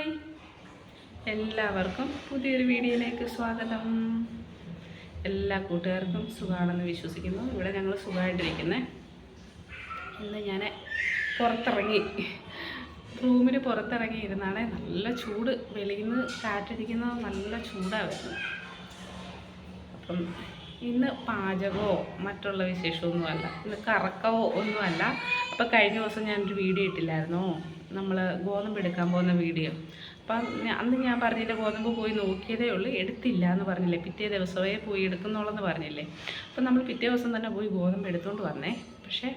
Hi. എല്ലാവർക്കും പുതിയൊരു വീഡിയോയിലേക്ക് സ്വാഗതം. എല്ലാ കൂട്ടുകാർക്കും സുഖമാണെന്ന് വിശ്വസിക്കുന്നു. ഇവിടെ ഞങ്ങൾ സുഖമായിട്ടിരിക്കുന്നത് ഇന്ന് ഞാൻ പുറത്തിറങ്ങി. റൂമിൽ പുറത്തിറങ്ങി ഇരുന്നാണ് നല്ല ചൂട്. വെളിയിൽ നിന്ന് കാറ്റടിക്കുന്നത് നല്ല ചൂടാണ് വരുന്നത് അപ്പം ഇന്ന് പാചകമോ മറ്റുള്ള വിശേഷമൊന്നുമല്ല. ഇന്ന് കറക്കമോ ഒന്നുമല്ല. അപ്പം കഴിഞ്ഞ ദിവസം ഞാനൊരു വീഡിയോ ഇട്ടില്ലായിരുന്നോ? നമ്മൾ ഗോതമ്പ് എടുക്കാൻ പോകുന്ന വീഡിയോ. അപ്പം അന്ന് ഞാൻ പറഞ്ഞില്ല ഗോതമ്പ് പോയി നോക്കിയതേ ഉള്ളൂ എടുത്തില്ല എന്ന് പറഞ്ഞില്ലേ. പിറ്റേ ദിവസമേ പോയി എടുക്കുന്നുള്ളെന്ന് പറഞ്ഞില്ലേ. അപ്പം നമ്മൾ പിറ്റേ ദിവസം തന്നെ പോയി ഗോതമ്പ് എടുത്തുകൊണ്ട് വന്നേ. പക്ഷേ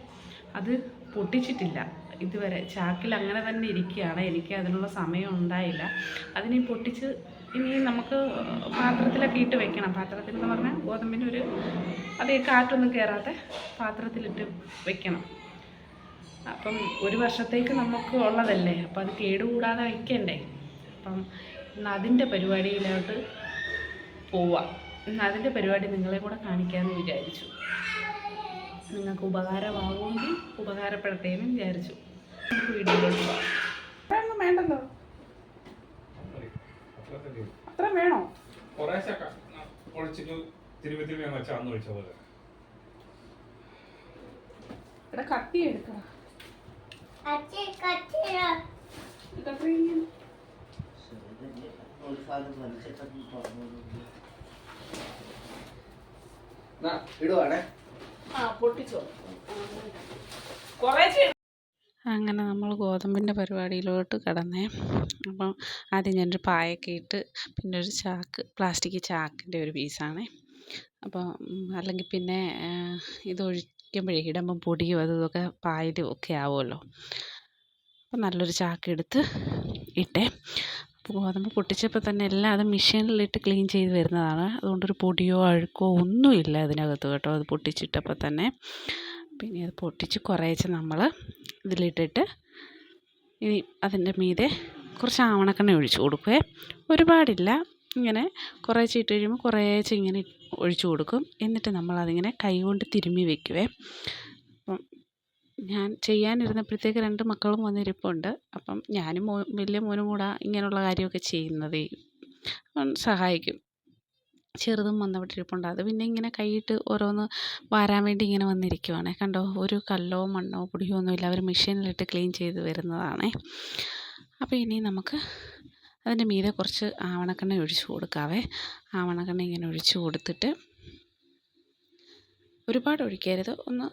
അത് പൊട്ടിച്ചിട്ടില്ല. ഇതുവരെ ചാക്കിൽ അങ്ങനെ തന്നെ ഇരിക്കുകയാണ്. എനിക്ക് അതിനുള്ള സമയം ഉണ്ടായില്ല. അതിനെ പൊട്ടിച്ച് ഇനി നമുക്ക് പാത്രത്തിലൊക്കെ ഇട്ട് വെക്കണം. പാത്രത്തിൽ എന്ന് പറഞ്ഞാൽ ഗോതമ്പിന് ഒരു അതേ കാറ്റൊന്നും കയറാത്ത പാത്രത്തിലിട്ട് വെക്കണം. അപ്പം ഒരു വർഷത്തേക്ക് നമുക്ക് ഉള്ളതല്ലേ? അപ്പം അത് കേടുകൂടാതെ വയ്ക്കണ്ടേ അപ്പം ഇന്ന് അതിന്റെ പരിപാടിയിലോട്ട് പോവാം. ഇന്ന് അതിന്റെ പരിപാടി നിങ്ങളെ കൂടെ കാണിക്കാമെന്ന് വിചാരിച്ചു. നിങ്ങൾക്ക് ഉപകാരമാകുമെങ്കിൽ ഉപകാരപ്പെടട്ടെ എന്ന് വിചാരിച്ചു. നമുക്ക് വീഡിയോയിലോട്ട് പോവാം. അത്രയൊന്നും വേണ്ടല്ലോ. അത്ര വേണോ? ഒഴിച്ച പോലെ. ഇവിടെ കത്തി എടുക്കണം അച്ഛൻ കത്തിര കത്തി ഇങ്ങനെ ഇടുവാണേ ആ പൊട്ടിച്ചോ. കുറേ അങ്ങനെ നമ്മൾ ഗോതമ്പിന്റെ പരിപാടിയിലോട്ട് കടന്നേ. അപ്പം ആദ്യം ഞാനൊരു പായൊക്കെ ഇട്ട് പിന്നെ ഒരു ചാക്ക് പ്ലാസ്റ്റിക് ചാക്കിന്റെ ഒരു പീസാണേ. അപ്പോൾ അല്ലെങ്കിൽ പിന്നെ ആ, ഇത് ഒഴിക്കുമ്പോഴേ ഇടുമ്പം പൊടിയും അതും ഇതൊക്കെ പായലും ഒക്കെ ആവുമല്ലോ. അപ്പം നല്ലൊരു ചാക്കെടുത്ത് ഇട്ടേ. അപ്പോൾ ഗോതമ്പ് പൊട്ടിച്ചപ്പോൾ തന്നെ എല്ലാം അത് മെഷീനിലിട്ട് ക്ലീൻ ചെയ്ത് വരുന്നതാണ്. അതുകൊണ്ടൊരു പൊടിയോ അഴുക്കോ ഒന്നുമില്ല അതിനകത്ത് കേട്ടോ. അത് പൊട്ടിച്ചിട്ടപ്പോൾ തന്നെ. പിന്നെ അത് പൊട്ടിച്ച് കുറേച്ച് നമ്മൾ ഇതിലിട്ടിട്ട് ഇനി അതിന്റെ മീതെ കുറച്ച് ആവണക്കെണ്ണ ഒഴിച്ചു കൊടുക്കുകയെ ഒരുപാടില്ല. ഇങ്ങനെ കുറേശ്ശെ ഇട്ട് കഴിയുമ്പോൾ കുറേശ്ശെ ഇങ്ങനെ ഒഴിച്ചു കൊടുക്കും. എന്നിട്ട് നമ്മളതിങ്ങനെ കൈ കൊണ്ട് തിരുമ്മി വെക്കുവേ. അപ്പം ഞാൻ ചെയ്യാനിരുന്നപ്പോഴത്തേക്ക് രണ്ട് മക്കളും വന്നിരിപ്പുണ്ട്. അപ്പം ഞാനും മോ വലിയ മോനും കൂടെ ഇങ്ങനെയുള്ള കാര്യമൊക്കെ ചെയ്യുന്നത് സഹായിക്കും. ചെറുതും വന്നവിടെ ഇരിപ്പുണ്ട് അത് പിന്നെ ഇങ്ങനെ കൈയിട്ട് ഓരോന്ന് വാരാൻ വേണ്ടി ഇങ്ങനെ വന്നിരിക്കുവാണ്. കണ്ടോ? ഒരു കല്ലോ മണ്ണോ പൊടിയോ ഒന്നുമില്ല. അവർ മെഷീനിലിട്ട് ക്ലീൻ ചെയ്ത് വരുന്നതാണേ. അപ്പോൾ ഇനി നമുക്ക് അതിന്റെ മീതെ കുറച്ച് ആവണക്കെണ്ണ ഒഴിച്ചു കൊടുക്കാവേ. ആവണക്കെണ്ണ ഇങ്ങനെ ഒഴിച്ച് കൊടുത്തിട്ട് ഒരുപാട് ഒഴിക്കരുത്. ഒന്ന്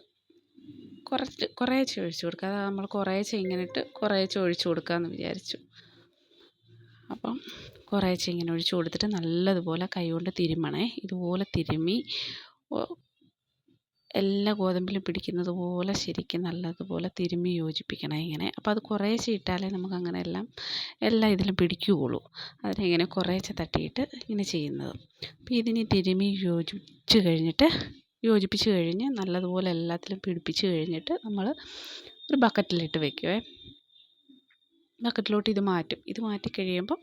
കുറച്ച് കുറേശ്ശെ ഒഴിച്ച് കൊടുക്കുക അത് നമ്മൾ കുറേശ്ശെ ഇങ്ങനെ ഇട്ട് കുറേശ്ശെ ഒഴിച്ച് കൊടുക്കാമെന്ന് വിചാരിച്ചു. അപ്പം കുറേശ്ശെ ഇങ്ങനെ ഒഴിച്ച് കൊടുത്തിട്ട് നല്ലതുപോലെ കൈ കൊണ്ട് തിരുമ്മണേ ഇതുപോലെ തിരുമ്മി എല്ലാ ഗോതമ്പിലും പിടിക്കുന്നത് പോലെ ശരിക്കും നല്ലതുപോലെ തിരുമ്മി യോജിപ്പിക്കണം ഇങ്ങനെ. അപ്പോൾ അത് കുറേശ്ശെ ഇട്ടാലേ നമുക്ക് അങ്ങനെ എല്ലാം എല്ലാ ഇതിലും പിടിക്കുകയുള്ളൂ. അതിനിങ്ങനെ കുറേശ്ശെ തട്ടിയിട്ട് ഇങ്ങനെ ചെയ്യുന്നത്. അപ്പോൾ ഇതിന് തിരുമ്മി യോജിച്ച് കഴിഞ്ഞിട്ട് യോജിപ്പിച്ച് കഴിഞ്ഞ് നല്ലതുപോലെ എല്ലാത്തിലും പിടിപ്പിച്ച് കഴിഞ്ഞിട്ട് നമ്മൾ ഒരു ബക്കറ്റിലിട്ട് വെക്കുവേ. ബക്കറ്റിലോട്ട് ഇത് മാറ്റും. ഇത് മാറ്റി കഴിയുമ്പോൾ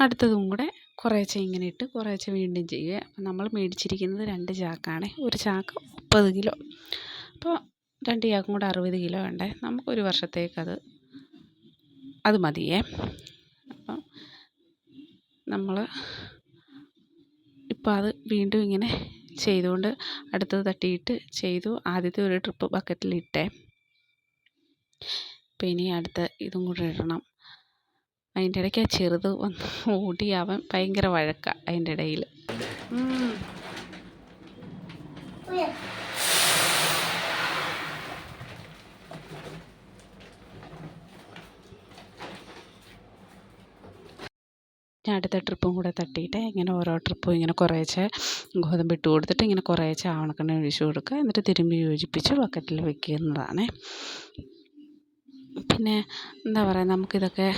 അടുത്തതും കൂടെ കുറേശ്ശെ ഇങ്ങനെ ഇട്ട് കുറേശ്ശെ വീണ്ടും ചെയ്യുക നമ്മൾ മേടിച്ചിരിക്കുന്നത് രണ്ട് ചാക്കാണ്. ഒരു ചാക്ക് മുപ്പത് കിലോ. അപ്പോൾ രണ്ട് ചാക്കും കൂടെ അറുപത് കിലോ വേണ്ടേ. നമുക്കൊരു വർഷത്തേക്കത് അത് മതിയേ. അപ്പം നമ്മൾ ഇപ്പോൾ അത് വീണ്ടും ഇങ്ങനെ ചെയ്തുകൊണ്ട് അടുത്തത് തട്ടിയിട്ട് ചെയ്തു. ആദ്യത്തെ ഒരു ട്രിപ്പ് ബക്കറ്റിലിട്ടേ അപ്പോൾ ഇനി അടുത്ത ഇതും കൂടെ ഇടണം. അതിന്റെ ഇടയ്ക്ക് ആ ചെറുത് വന്ന് ഓടി അവൻ ഭയങ്കര വഴക്കാണ് അതിന്റെ ഇടയിൽ ഞാൻ അടുത്ത ട്രിപ്പും കൂടെ തട്ടിയിട്ട് ഇങ്ങനെ ഓരോ ട്രിപ്പും ഇങ്ങനെ കുറേശ്ശെ ഗോതമ്പ് ഇട്ട് കൊടുത്തിട്ട് ഇങ്ങനെ കുറേശ്ശെ ആവണക്കെണ്ണ ഒഴിച്ച് കൊടുക്കുക. എന്നിട്ട് തിരുമ്പി യോജിപ്പിച്ച് ബക്കറ്റിൽ വെക്കുന്നതാണ്. പിന്നെ എന്താ പറയുക നമുക്കിതൊക്കെ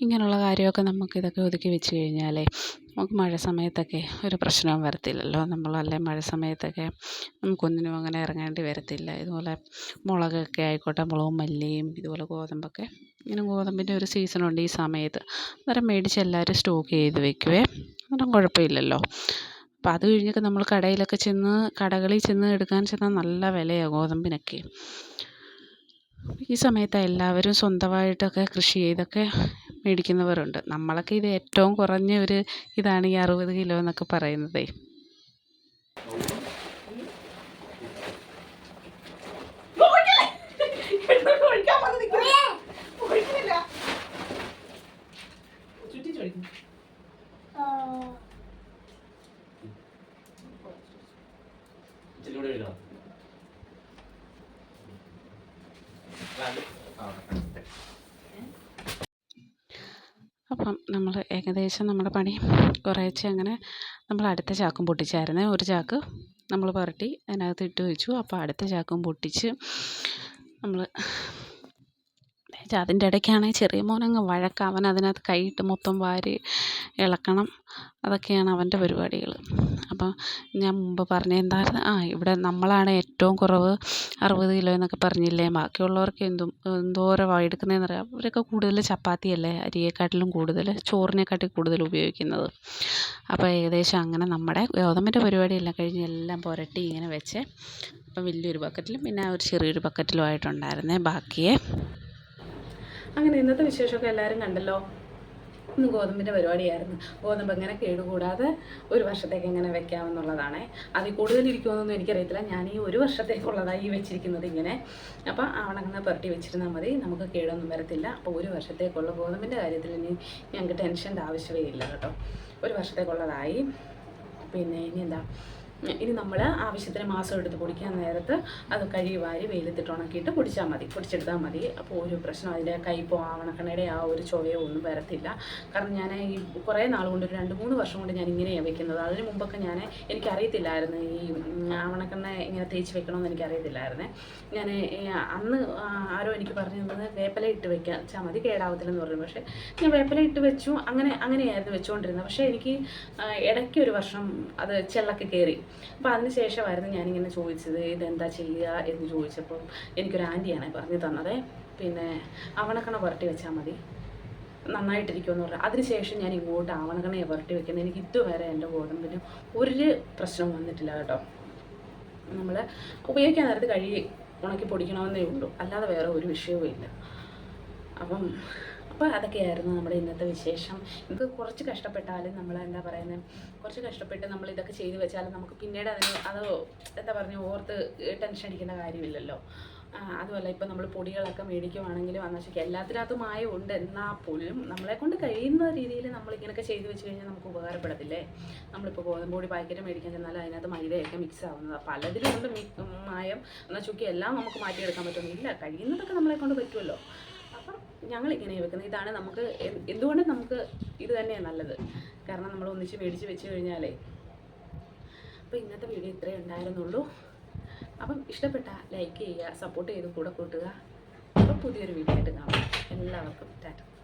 ഇങ്ങനെയുള്ള കാര്യമൊക്കെ നമുക്ക് ഇതൊക്കെ ഒതുക്കി വെച്ച് കഴിഞ്ഞാലേ നമുക്ക് മഴ സമയത്തൊക്കെ ഒരു പ്രശ്നവും വരത്തില്ലല്ലോ. നമ്മളല്ലേ മഴ സമയത്തൊക്കെ നമുക്കൊന്നിനും അങ്ങനെ ഇറങ്ങേണ്ടി വരത്തില്ല. ഇതുപോലെ മുളകൊക്കെ ആയിക്കോട്ടെ മുളകും മല്ലിയും ഇതുപോലെ ഗോതമ്പൊക്കെ. ഇങ്ങനെ ഗോതമ്പിന്റെ ഒരു സീസണുണ്ട് ഈ സമയത്ത്. അന്നേരം മേടിച്ച് എല്ലാവരും സ്റ്റോക്ക് ചെയ്ത് വെക്കുവേ. അന്നേരം കുഴപ്പമില്ലല്ലോ. അപ്പോൾ അത് കഴിഞ്ഞൊക്കെ നമ്മൾ കടയിലൊക്കെ ചെന്ന് കടകളിൽ ചെന്ന് എടുക്കാൻ ചെന്നാൽ നല്ല വിലയാണ് ഗോതമ്പിനൊക്കെ. ഈ സമയത്ത് എല്ലാവരും സ്വന്തമായിട്ടൊക്കെ കൃഷി ചെയ്തൊക്കെ മേടിക്കുന്നവരുണ്ട്. നമ്മളൊക്കെ ഇത് ഏറ്റവും കുറഞ്ഞ ഒരു ഇതാണ് ഈ അറുപത് കിലോ എന്നൊക്കെ പറയുന്നതേ. Oh. ഇച്ചിരി കൂടെ ഇടണം അപ്പം നമ്മൾ ഏകദേശം നമ്മുടെ പണി കുറേശ്ശെ അങ്ങനെ നമ്മൾ അടുത്ത ചാക്കും പൊട്ടിച്ചായിരുന്നു. ഒരു ചാക്ക് നമ്മൾ പുരട്ടി അതിനകത്ത് ഇട്ട് വെച്ചു. അപ്പോൾ അടുത്ത ചാക്കും പൊട്ടിച്ച് നമ്മൾ അതിന്റെ ഇടയ്ക്കാണെങ്കിൽ ചെറിയ മോനങ്ങ് വഴക്ക് അവൻ അതിനകത്ത് കൈയിട്ട് മൊത്തം വാരി ഇളക്കണം. അതൊക്കെയാണ് അവന്റെ പരിപാടികൾ അപ്പോൾ ഞാൻ മുമ്പ് പറഞ്ഞ എന്തായിരുന്നു? ആ ഇവിടെ നമ്മളാണ് ഏറ്റവും കുറവ് അറുപത് കിലോ എന്നൊക്കെ പറഞ്ഞില്ലേ? ബാക്കിയുള്ളവർക്ക് എന്തും എന്തോരമാണ് എടുക്കുന്നതെന്ന് അറിയാം അവരൊക്കെ കൂടുതൽ ചപ്പാത്തിയല്ലേ? അരിയെക്കാട്ടിലും കൂടുതൽ ചോറിനെക്കാട്ടിൽ കൂടുതൽ ഉപയോഗിക്കുന്നത്. അപ്പോൾ ഏകദേശം അങ്ങനെ നമ്മുടെ ഗോതമ്പിന്റെ പരിപാടിയെല്ലാം കഴിഞ്ഞ് എല്ലാം പുരട്ടി ഇങ്ങനെ വെച്ച് അപ്പം വലിയൊരു ബക്കറ്റിലും പിന്നെ ഒരു ചെറിയൊരു ബക്കറ്റിലും ആയിട്ടുണ്ടായിരുന്നേ ബാക്കിയേ. അങ്ങനെ ഇന്നത്തെ വിശേഷമൊക്കെ എല്ലാവരും കണ്ടല്ലോ. ഇന്ന് ഗോതമ്പിന്റെ പരിപാടിയായിരുന്നു. ഗോതമ്പ് എങ്ങനെ കേടുകൂടാതെ ഒരു വർഷത്തേക്ക് എങ്ങനെ വെക്കാമെന്നുള്ളതാണേ. അതിൽ കൂടുതൽ ഇരിക്കുമെന്നൊന്നും എനിക്കറിയത്തില്ല. ഞാൻ ഈ ഒരു വർഷത്തേക്കുള്ളതായി ഈ വെച്ചിരിക്കുന്നത് ഇങ്ങനെ. അപ്പോൾ അവണങ്ങനെ പുരട്ടി വെച്ചിരുന്നാൽ മതി. നമുക്ക് കേടൊന്നും വരത്തില്ല. അപ്പോൾ ഒരു വർഷത്തേക്കുള്ള ഗോതമ്പിന്റെ കാര്യത്തിൽ ഇനി ഞങ്ങൾക്ക് ടെൻഷന്റെ ആവശ്യമേ ഇല്ല കേട്ടോ. ഒരു വർഷത്തേക്കുള്ളതായി. പിന്നെ ഇനി എന്താ? ഇനി നമ്മൾ ആവശ്യത്തിന് മാസം എടുത്ത് പൊടിക്കാൻ നേരത്ത് അത് കഴുകി വാരി വെയിലത്തിട്ട് ഉണക്കിയിട്ട് പൊടിച്ചാൽ മതി. പൊടിച്ചെടുത്താൽ മതി. അപ്പോൾ ഒരു പ്രശ്നം അതിന്റെ കയ്പോ ആവണക്കണയുടെ ആ ഒരു ചുവയോ ഒന്നും വരത്തില്ല. കാരണം ഞാൻ ഈ കുറേ നാൾ കൊണ്ട് ഒരു രണ്ട് മൂന്ന് വർഷം കൊണ്ട് ഞാൻ ഇങ്ങനെയാണ് വെക്കുന്നത്. അതിന് മുമ്പൊക്കെ ഞാൻ എനിക്കറിയത്തില്ലായിരുന്നു. ഈ ആവണക്കണ്ണ ഇങ്ങനെ തേച്ച് വെക്കണമെന്ന് എനിക്കറിയത്തില്ലായിരുന്നേ. ഞാൻ അന്ന് ആരോ എനിക്ക് പറഞ്ഞു തന്നത് വേപ്പല ഇട്ട് വെച്ചാൽ മതി കേടാവത്തില്ലെന്ന് പറഞ്ഞു. പക്ഷേ ഞാൻ വേപ്പല ഇട്ട് വെച്ചു. അങ്ങനെ അങ്ങനെയായിരുന്നു വെച്ചുകൊണ്ടിരുന്നത് പക്ഷേ എനിക്ക് ഇടയ്ക്ക് ഒരു വർഷം അത് ചെള്ളക്ക് കയറി അപ്പോൾ അതിന് ശേഷമായിരുന്നു ഞാനിങ്ങനെ ചോദിച്ചത് ഇതെന്താ ചെയ്യുക എന്ന് ചോദിച്ചപ്പോൾ എനിക്കൊരു ആന്റിയാണ് പറഞ്ഞു തന്നത്. പിന്നെ അവണക്കണ പുരട്ടി വെച്ചാൽ മതി. നന്നായിട്ടിരിക്കുമെന്ന് പറഞ്ഞു. അതിനുശേഷം ഞാൻ ഇങ്ങോട്ട് ആവണക്കണയെ പുരട്ടി വെക്കുന്നത് എനിക്ക് ഇതുവരെ എന്റെ ഗോതമ്പിന് ഒരു പ്രശ്നം വന്നിട്ടില്ല കേട്ടോ. നമ്മൾ ഉപയോഗിക്കാൻ നേരത്ത് കഴുകി ഉണക്കി പൊടിക്കണമെന്നേ ഉള്ളൂ. അല്ലാതെ വേറെ ഒരു വിഷയവും ഇല്ല അപ്പം അപ്പോൾ അതൊക്കെയായിരുന്നു നമ്മുടെ ഇന്നത്തെ വിശേഷം. നമുക്ക് കുറച്ച് കഷ്ടപ്പെട്ടാലും നമ്മൾ എന്താ പറയുന്നത് കുറച്ച് കഷ്ടപ്പെട്ട് നമ്മൾ ഇതൊക്കെ ചെയ്തു വെച്ചാലും നമുക്ക് പിന്നീട് അതിന് അത് എന്താ പറഞ്ഞു ഓർത്ത് ടെൻഷൻ അടിക്കുന്ന കാര്യമില്ലല്ലോ. അതുമല്ല ഇപ്പം നമ്മൾ പൊടികളൊക്കെ മേടിക്കുവാണെങ്കിലും അന്നേരത്തേക്ക് എല്ലാത്തിനകത്തും മായം ഉണ്ട് എന്നാൽ പോലും നമ്മളെ കൊണ്ട് കഴിയുന്ന രീതിയിൽ നമ്മൾ ഇങ്ങനെയൊക്കെ ചെയ്തു വെച്ച് കഴിഞ്ഞാൽ നമുക്ക് ഉപകാരപ്പെടത്തില്ലേ? നമ്മളിപ്പോൾ ഗോതമ്പ് പൊടി പാക്കറ്റ് മേടിക്കാൻ ചെന്നാൽ അതിനകത്ത് മൈദയൊക്കെ മിക്സ് ആവുന്നത്. പലതിലും ഉണ്ട് മായം എന്നാൽ ചുക്കി എല്ലാം നമുക്ക് മാറ്റിയെടുക്കാൻ പറ്റുന്നില്ല കഴിയുന്നതൊക്കെ നമ്മളെ കൊണ്ട് പറ്റുമല്ലോ ഞങ്ങൾ ഇങ്ങനെ വെക്കുന്നത്. ഇതാണ് നമുക്ക് എന്തുകൊണ്ടും നമുക്ക് ഇത് തന്നെയാണ് നല്ലത്? കാരണം നമ്മൾ ഒന്നിച്ച് മേടിച്ച് വെച്ച് കഴിഞ്ഞാലേ. അപ്പോൾ ഇന്നത്തെ വീഡിയോ ഇത്രയേ ഉണ്ടായിരുന്നുള്ളൂ. അപ്പം ഇഷ്ടപ്പെട്ട ലൈക്ക് ചെയ്യുക സപ്പോർട്ട് ചെയ്ത് കൂടെ കൂട്ടുക. അപ്പം പുതിയൊരു വീഡിയോ ആയിട്ട് കാണാം. എല്ലാവർക്കും ടാറ്റ.